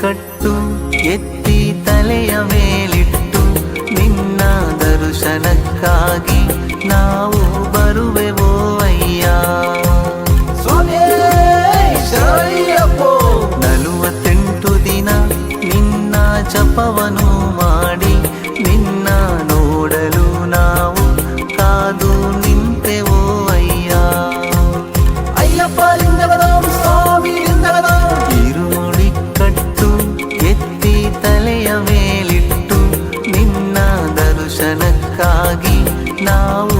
ಕಟ್ಟು ಎತ್ತಿ ತಲೆಯ ಮೇಲಿಟ್ಟು ನಿನ್ನ ದರ್ಶನಕ್ಕಾಗಿ ನಾವು ಬರುವೆವೋ ಅಯ್ಯ. ನಲವತ್ತೆಂಟು ದಿನ ನಿನ್ನ ಜಪವನು ಮಾಡಿ ನಿನ್ನ தரிசனக்காகி நாம்